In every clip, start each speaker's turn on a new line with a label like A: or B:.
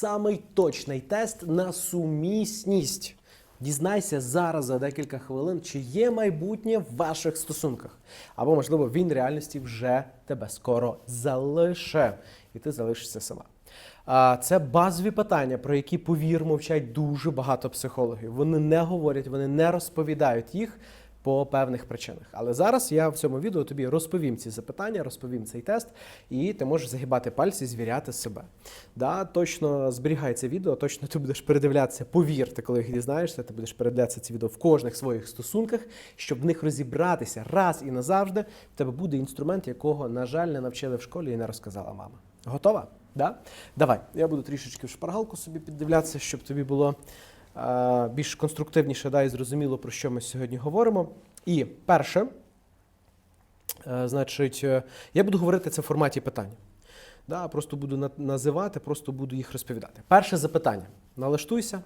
A: самий точний тест на сумісність. Дізнайся зараз за декілька хвилин, чи є майбутнє в ваших стосунках. Або, можливо, він реальності вже тебе скоро залише, і ти залишишся сама. Це базові питання, про які, повір, мовчать дуже багато психологів. Вони не говорять, вони не розповідають їх по певних причинах. Але зараз я в цьому відео тобі розповім ці запитання, розповім цей тест, і ти можеш загибати пальці, звіряти себе. Да, точно зберігай це відео, точно ти будеш передивлятися. Повір, ти коли їх дізнаєшся, ти будеш передивлятися ці відео в кожних своїх стосунках, щоб в них розібратися раз і назавжди. В тебе буде інструмент, якого, на жаль, не навчили в школі і не розказала мама. Готова? Да? Давай, я буду трішечки в шпаргалку собі піддивлятися, щоб тобі було більш конструктивніше да, і зрозуміло, про що ми сьогодні говоримо. І перше, е, значить, е, я буду говорити це в форматі питання. Да, просто буду називати, просто буду їх розповідати. Перше запитання. Налаштуйся.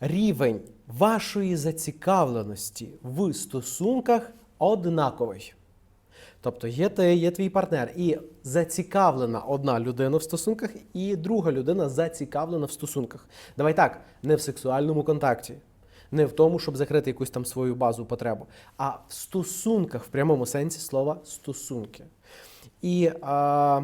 A: Рівень вашої зацікавленості в стосунках однаковий. Тобто є ти, є твій партнер, і зацікавлена одна людина в стосунках, і друга людина зацікавлена в стосунках. Давай так, не в сексуальному контакті, не в тому, щоб закрити якусь там свою базу потребу, а в стосунках в прямому сенсі слова стосунки. І а,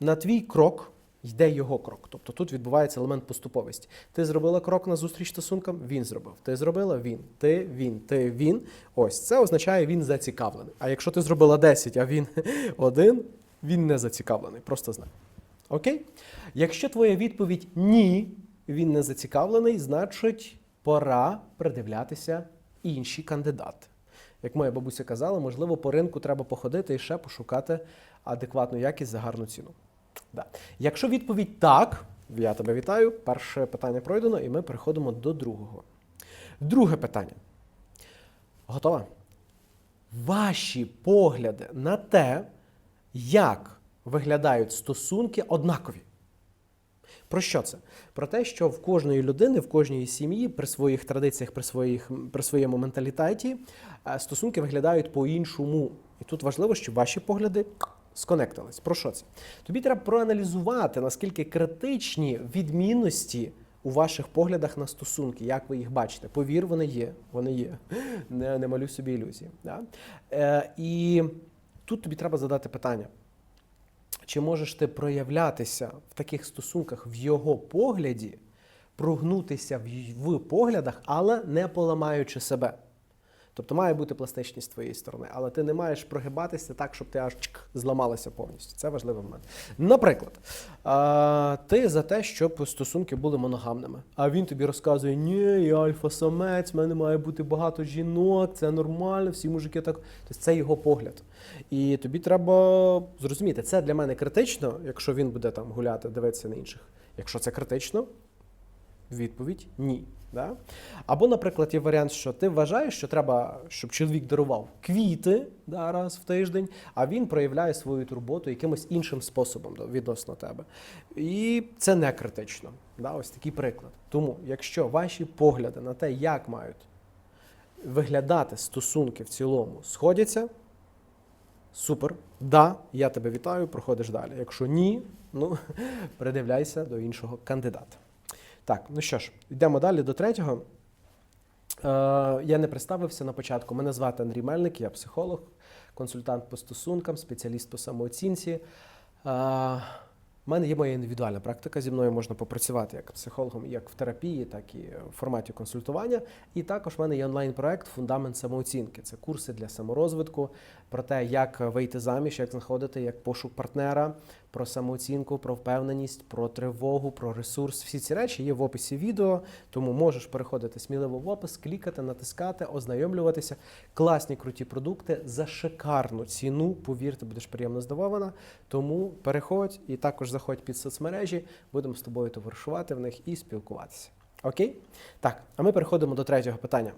A: на твій крок йде його крок. Тобто тут відбувається елемент поступовості. Ти зробила крок на зустріч стосункам, він зробив. Ти зробила він, ти він, ти він. Ось це означає, він зацікавлений. А якщо ти зробила 10, а він один, він не зацікавлений. Просто знай. Окей? Якщо твоя відповідь ні, він не зацікавлений, значить пора придивлятися інші кандидати. Як моя бабуся казала, можливо, по ринку треба походити і ще пошукати адекватну якість за гарну ціну. Да. Якщо відповідь так, я тебе вітаю. Перше питання пройдено, і ми переходимо до другого. Друге питання. Готова? Ваші погляди на те, як виглядають стосунки, однакові. Про що це? Про те, що в кожної людини, в кожній сім'ї, при своїх традиціях, при, своїх, при своєму менталітеті е, стосунки виглядають по-іншому. І тут важливо, щоб ваші погляди сконектились. Про що це? Тобі треба проаналізувати, наскільки критичні відмінності у ваших поглядах на стосунки, як ви їх бачите. Повір, вони є. Вони є. Не, не малюй собі ілюзії. Да? Е, і тут тобі треба задати питання. Чи можеш ти проявлятися в таких стосунках в його погляді, прогнутися в поглядах, але не поламаючи себе? Тобто має бути пластичність з твоєї сторони, але ти не маєш прогибатися так, щоб ти аж чик, зламалася повністю. Це важливий момент. Наприклад, ти за те, щоб стосунки були моногамними, а він тобі розказує: ні, я альфа-самець, в мене має бути багато жінок, це нормально, всі мужики так. Тобто це його погляд. І тобі треба зрозуміти, це для мене критично, якщо він буде там гуляти, дивитися на інших. Якщо це критично, Відповідь ні. Да? Або, наприклад, є варіант, що ти вважаєш, що треба, щоб чоловік дарував квіти да, раз в тиждень, а він проявляє свою турботу якимось іншим способом відносно тебе. І це не критично. Да? Ось такий приклад. Тому, якщо ваші погляди на те, як мають виглядати стосунки в цілому, сходяться, супер, да, я тебе вітаю, проходиш далі. Якщо ні, ну придивляйся до іншого кандидата. Так, ну що ж, йдемо далі до третього. Е, я не представився на початку. Мене звати Андрій Мельник, я психолог, консультант по стосункам, спеціаліст по самооцінці. Е, в мене є моя індивідуальна практика. Зі мною можна попрацювати як психологом, як в терапії, так і в форматі консультування. І також в мене є онлайн-проект Фундамент самооцінки. Це курси для саморозвитку, про те, як вийти заміж, як знаходити, як пошук партнера, про самооцінку, про впевненість, про тривогу, про ресурс. Всі ці речі є в описі відео, тому можеш переходити сміливо в опис, клікати, натискати, ознайомлюватися. Класні круті продукти за шикарну ціну. Повірте, будеш приємно здивована. Тому переходь і також заходь під соцмережі. Будемо з тобою товаришувати в них і спілкуватися. Окей? Так, а ми переходимо до третього питання.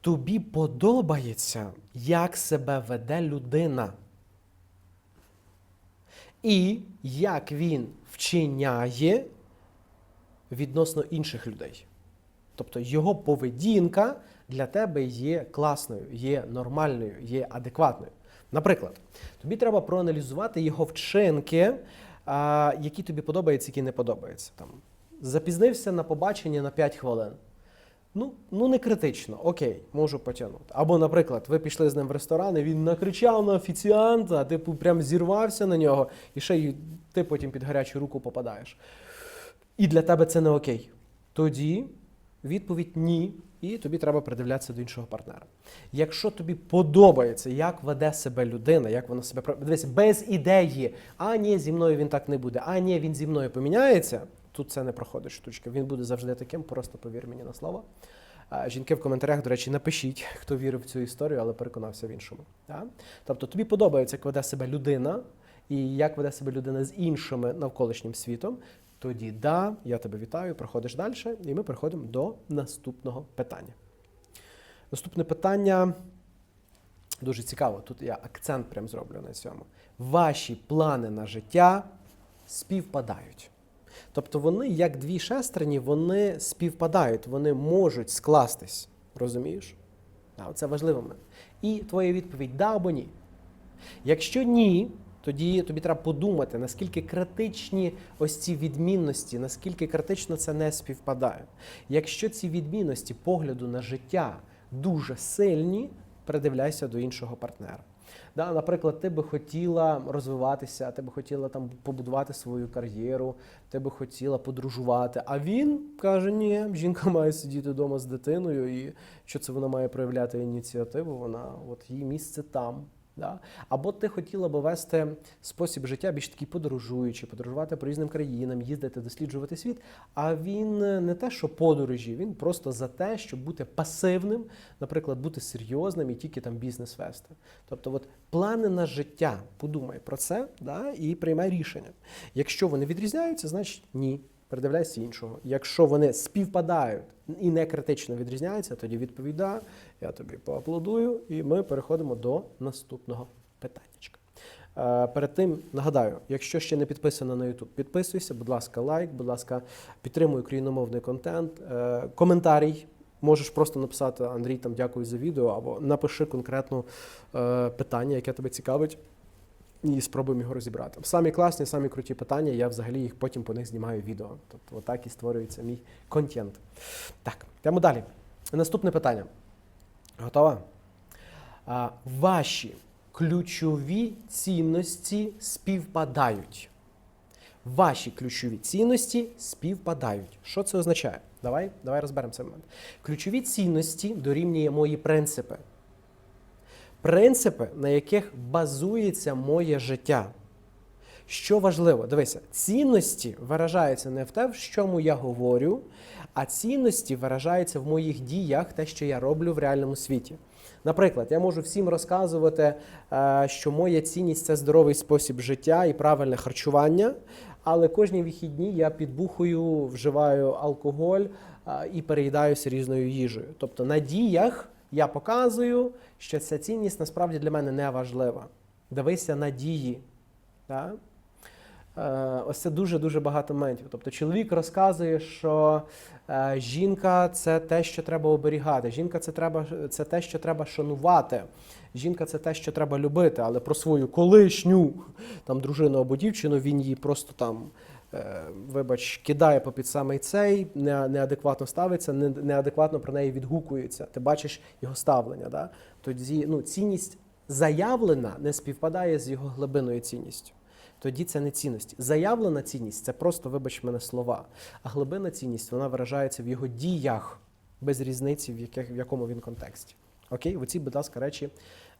A: Тобі подобається, як себе веде людина. І як він вчиняє відносно інших людей. Тобто його поведінка для тебе є класною, є нормальною, є адекватною. Наприклад, тобі треба проаналізувати його вчинки які тобі подобаються, які не подобаються. Там, запізнився на побачення на 5 хвилин. Ну, ну не критично, окей, можу потягнути. Або, наприклад, ви пішли з ним в ресторан, і він накричав на офіціанта, типу, прям зірвався на нього, і ще й ти потім під гарячу руку попадаєш. І для тебе це не окей. Тоді відповідь ні, і тобі треба придивлятися до іншого партнера. Якщо тобі подобається, як веде себе людина, як вона себе дивись, без ідеї, а ні, зі мною він так не буде, а ні, він зі мною поміняється. Тут це не проходить штучка. Він буде завжди таким, просто повір мені на слово. Жінки в коментарях, до речі, напишіть, хто вірив в цю історію, але переконався в іншому. Так? Тобто тобі подобається, як веде себе людина, і як веде себе людина з іншими навколишнім світом. Тоді да, я тебе вітаю, проходиш далі, і ми переходимо до наступного питання. Наступне питання дуже цікаво. Тут я акцент прям зроблю на цьому. Ваші плани на життя співпадають. Тобто вони, як дві шестерні, вони співпадають, вони можуть скластись. Розумієш? А, це момент. І твоя відповідь да або ні. Якщо ні, тоді тобі треба подумати, наскільки критичні ось ці відмінності, наскільки критично це не співпадає. Якщо ці відмінності погляду на життя дуже сильні, придивляйся до іншого партнера. Да, наприклад, ти би хотіла розвиватися, ти би хотіла там побудувати свою кар'єру, ти би хотіла подружувати. А він каже: ні, жінка має сидіти вдома з дитиною, і що це вона має проявляти ініціативу, вона от її місце там. Да? Або ти хотіла би вести спосіб життя більш такий подорожуючий, подорожувати по різним країнам, їздити, досліджувати світ. А він не те, що подорожі, він просто за те, щоб бути пасивним, наприклад, бути серйозним і тільки там бізнес вести. Тобто, от плани на життя, подумай про це да, і приймай рішення. Якщо вони відрізняються, значить ні. Передивляйся іншого. Якщо вони співпадають і не критично відрізняються, тоді відповіда. Я тобі поаплодую, і ми переходимо до наступного питаннячка. Е, Перед тим нагадаю, якщо ще не підписано на YouTube, підписуйся, будь ласка, лайк, будь ласка, підтримуй україномовний контент, Е, коментарій. Можеш просто написати Андрій, там дякую за відео, або напиши конкретно е, питання, яке тебе цікавить і спробуємо його розібрати. Самі класні, самі круті питання, я взагалі їх потім по них знімаю відео. Тобто отак і створюється мій контент. Так, йдемо далі. Наступне питання. Готова? А, ваші ключові цінності співпадають. Ваші ключові цінності співпадають. Що це означає? Давай, давай розберемо цей момент. Ключові цінності дорівнює мої принципи принципи, на яких базується моє життя. Що важливо, дивися, цінності виражаються не в те, в чому я говорю, а цінності виражаються в моїх діях, те, що я роблю в реальному світі. Наприклад, я можу всім розказувати, е, що моя цінність це здоровий спосіб життя і правильне харчування, але кожні вихідні я підбухую, вживаю алкоголь е, і переїдаюся різною їжею. Тобто на діях я показую, що ця цінність насправді для мене не важлива. Дивися на дії. Так? Е, Ось це дуже-дуже багато моментів. Тобто чоловік розказує, що е, жінка це те, що треба оберігати. Жінка це треба це те, що треба шанувати. Жінка це те, що треба любити, але про свою колишню там дружину або дівчину він її просто там. Е, Вибач, кидає попід самий цей, неадекватно ставиться, неадекватно про неї відгукується. Ти бачиш його ставлення. Да? Тоді ну, цінність заявлена не співпадає з його глибиною цінністю тоді це не цінності. Заявлена цінність це просто, вибач мене, слова. А глибинна цінність вона виражається в його діях без різниці, в, яких, в якому він контексті. Окей, оці, будь ласка, речі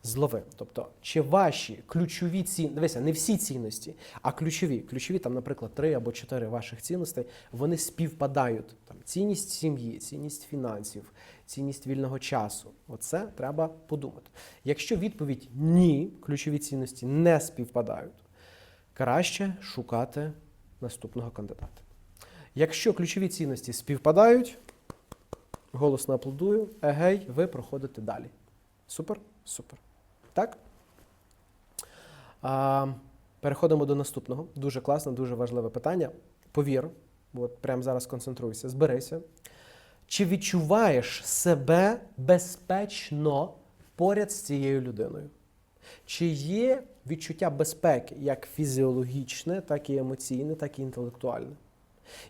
A: злови. Тобто, чи ваші ключові цінності, дивися, не всі цінності, а ключові, ключові, там, наприклад, три або чотири ваших цінностей, вони співпадають. Там цінність сім'ї, цінність фінансів, цінність вільного часу. Оце треба подумати. Якщо відповідь ні, ключові цінності не співпадають, краще шукати наступного кандидата. Якщо ключові цінності співпадають, голосно аплодую, егей, ви проходите далі. Супер? Супер. Так? А, переходимо до наступного. Дуже класне, дуже важливе питання. Повір, от прямо зараз концентруйся, зберися. Чи відчуваєш себе безпечно поряд з цією людиною? Чи є відчуття безпеки як фізіологічне, так і емоційне, так і інтелектуальне.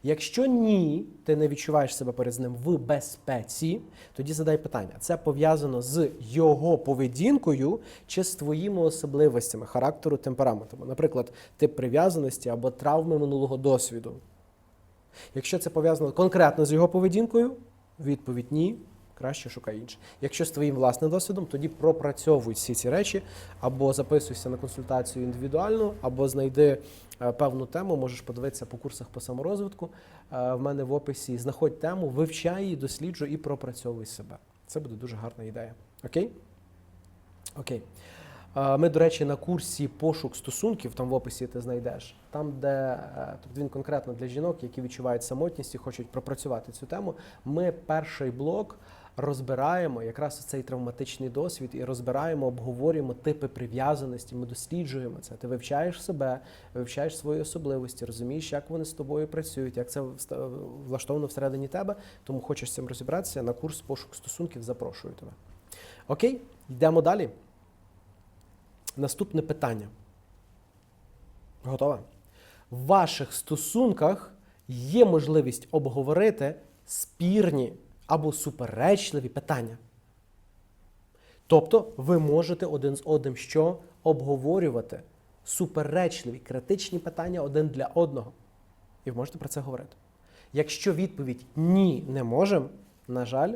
A: Якщо ні, ти не відчуваєш себе перед ним в безпеці, тоді задай питання: це пов'язано з його поведінкою чи з твоїми особливостями характеру, темпераменту, наприклад, тип прив'язаності або травми минулого досвіду. Якщо це пов'язано конкретно з його поведінкою, відповідь ні. Краще шукай інше. Якщо з твоїм власним досвідом, тоді пропрацьовуй всі ці речі, або записуйся на консультацію індивідуальну, або знайди е, певну тему, можеш подивитися по курсах по саморозвитку. Е, В мене в описі знаходь тему, вивчай її, досліджуй і пропрацьовуй себе. Це буде дуже гарна ідея. Окей? Окей. Е, Ми, до речі, на курсі пошук стосунків, там в описі ти знайдеш, там, де тобто він конкретно для жінок, які відчувають самотність і хочуть пропрацювати цю тему. Ми перший блок розбираємо якраз цей травматичний досвід і розбираємо, обговорюємо типи прив'язаності. Ми досліджуємо це. Ти вивчаєш себе, вивчаєш свої особливості, розумієш, як вони з тобою працюють, як це влаштовано всередині тебе. Тому хочеш з цим розібратися на курс пошук стосунків. Запрошую тебе. Окей, йдемо далі. Наступне питання. Готова? В ваших стосунках є можливість обговорити спірні або суперечливі питання. Тобто ви можете один з одним що обговорювати суперечливі, критичні питання один для одного. І ви можете про це говорити. Якщо відповідь ні, не можемо, на жаль,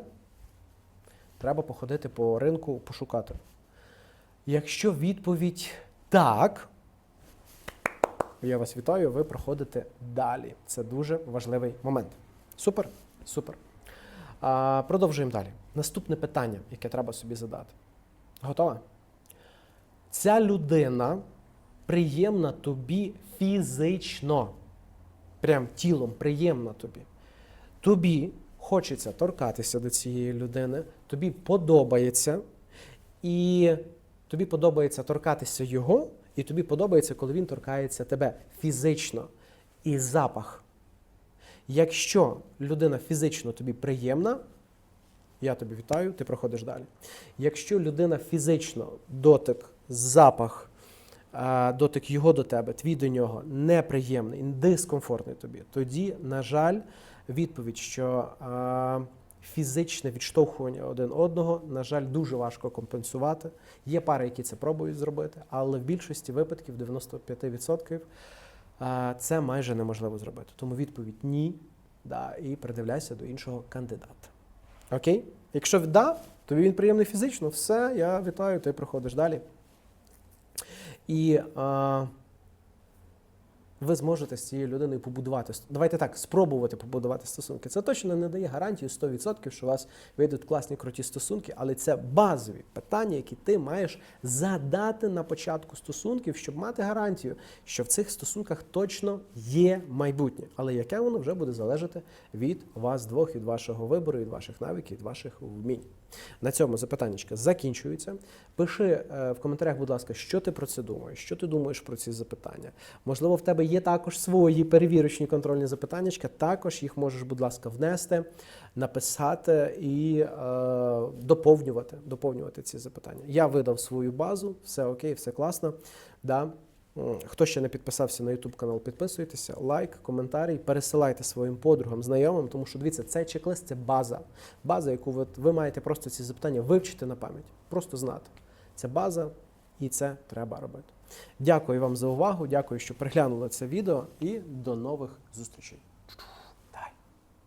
A: треба походити по ринку, пошукати. Якщо відповідь так, я вас вітаю, ви проходите далі. Це дуже важливий момент. Супер, супер. А, продовжуємо далі. Наступне питання, яке треба собі задати. Готова? Ця людина приємна тобі фізично. Прям тілом приємна тобі. Тобі хочеться торкатися до цієї людини, тобі подобається, і тобі подобається торкатися його, і тобі подобається, коли він торкається тебе фізично. І запах. Якщо людина фізично тобі приємна, я тобі вітаю, ти проходиш далі. Якщо людина фізично дотик, запах, дотик його до тебе, твій до нього неприємний, дискомфортний тобі, тоді, на жаль, відповідь, що фізичне відштовхування один одного, на жаль, дуже важко компенсувати. Є пари, які це пробують зробити, але в більшості випадків, 95%, а, це майже неможливо зробити. Тому відповідь ні, да, і придивляйся до іншого кандидата. Окей? Якщо да, тобі він приємний фізично, все, я вітаю, ти проходиш далі. І а, ви зможете з цією людиною побудувати. Давайте так, спробувати побудувати стосунки. Це точно не дає гарантію 100%, що у вас вийдуть класні круті стосунки, але це базові питання, які ти маєш задати на початку стосунків, щоб мати гарантію, що в цих стосунках точно є майбутнє. Але яке воно вже буде залежати від вас двох, від вашого вибору, від ваших навиків, від ваших вмінь. На цьому запитання закінчується. Пиши е, в коментарях, будь ласка, що ти про це думаєш, що ти думаєш про ці запитання. Можливо, в тебе є також свої перевірочні контрольні запитання. Також їх можеш, будь ласка, внести, написати і е, доповнювати, доповнювати ці запитання. Я видав свою базу, все окей, все класно. Да. Хто ще не підписався на YouTube канал, підписуйтеся, лайк, коментарі, пересилайте своїм подругам, знайомим, тому що дивіться, цей чек-лист це база. База, яку ви, ви маєте просто ці запитання вивчити на пам'ять, просто знати. Це база, і це треба робити. Дякую вам за увагу. Дякую, що приглянули це відео, і до нових зустрічей.